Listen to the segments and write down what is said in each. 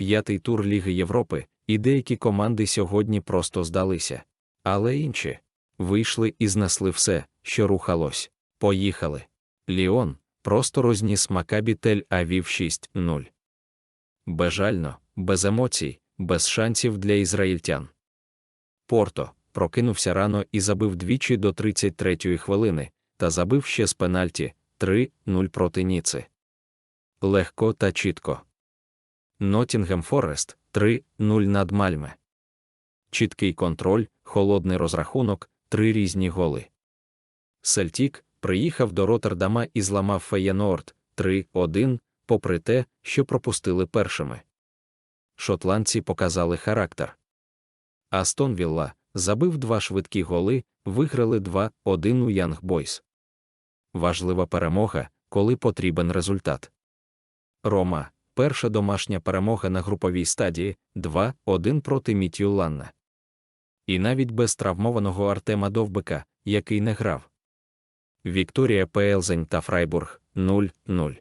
п'ятий тур Ліги Європи, і деякі команди сьогодні просто здалися. Але інші вийшли і знесли все, що рухалось. Поїхали. Ліон просто розніс Макабі Тель Авів 6-0. Безжально, без емоцій, без шансів для ізраїльтян. Порто прокинувся рано і забив двічі до 33-ї хвилини, та забив ще з пенальті 3-0 проти Ніци. Легко та чітко. Нотінгем Форест 3-0 над Мальме. Чіткий контроль, холодний розрахунок, три різні голи. Сельтік приїхав до Роттердама і зламав Феєнорд 3-1, попри те, що пропустили першими. Шотландці показали характер. Астон Вілла забив два швидкі голи, виграли 2-1 у Янг Бойс. Важлива перемога, коли потрібен результат. Рома перша домашня перемога на груповій стадії 2-1 проти Мітью Ланна. І навіть без травмованого Артема Довбика, який не грав. Вікторія Пелзень та Фрайбург 0-0.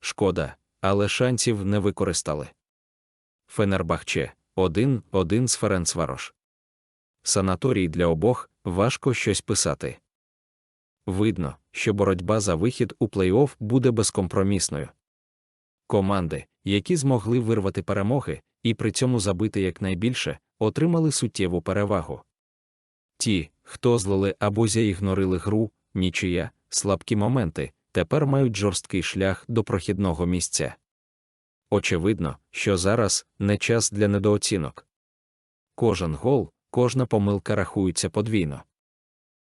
Шкода, але шансів не використали. Фенербахче 1-1 з Ференцварош. Санаторій для обох важко щось писати. Видно, що боротьба за вихід у плей-офф буде безкомпромісною. Команди, які змогли вирвати перемоги і при цьому забити якнайбільше, отримали суттєву перевагу. Ті, хто злили або зіігнорили гру, нічия, слабкі моменти, тепер мають жорсткий шлях до прохідного місця. Очевидно, що зараз не час для недооцінок. Кожен гол, кожна помилка рахується подвійно.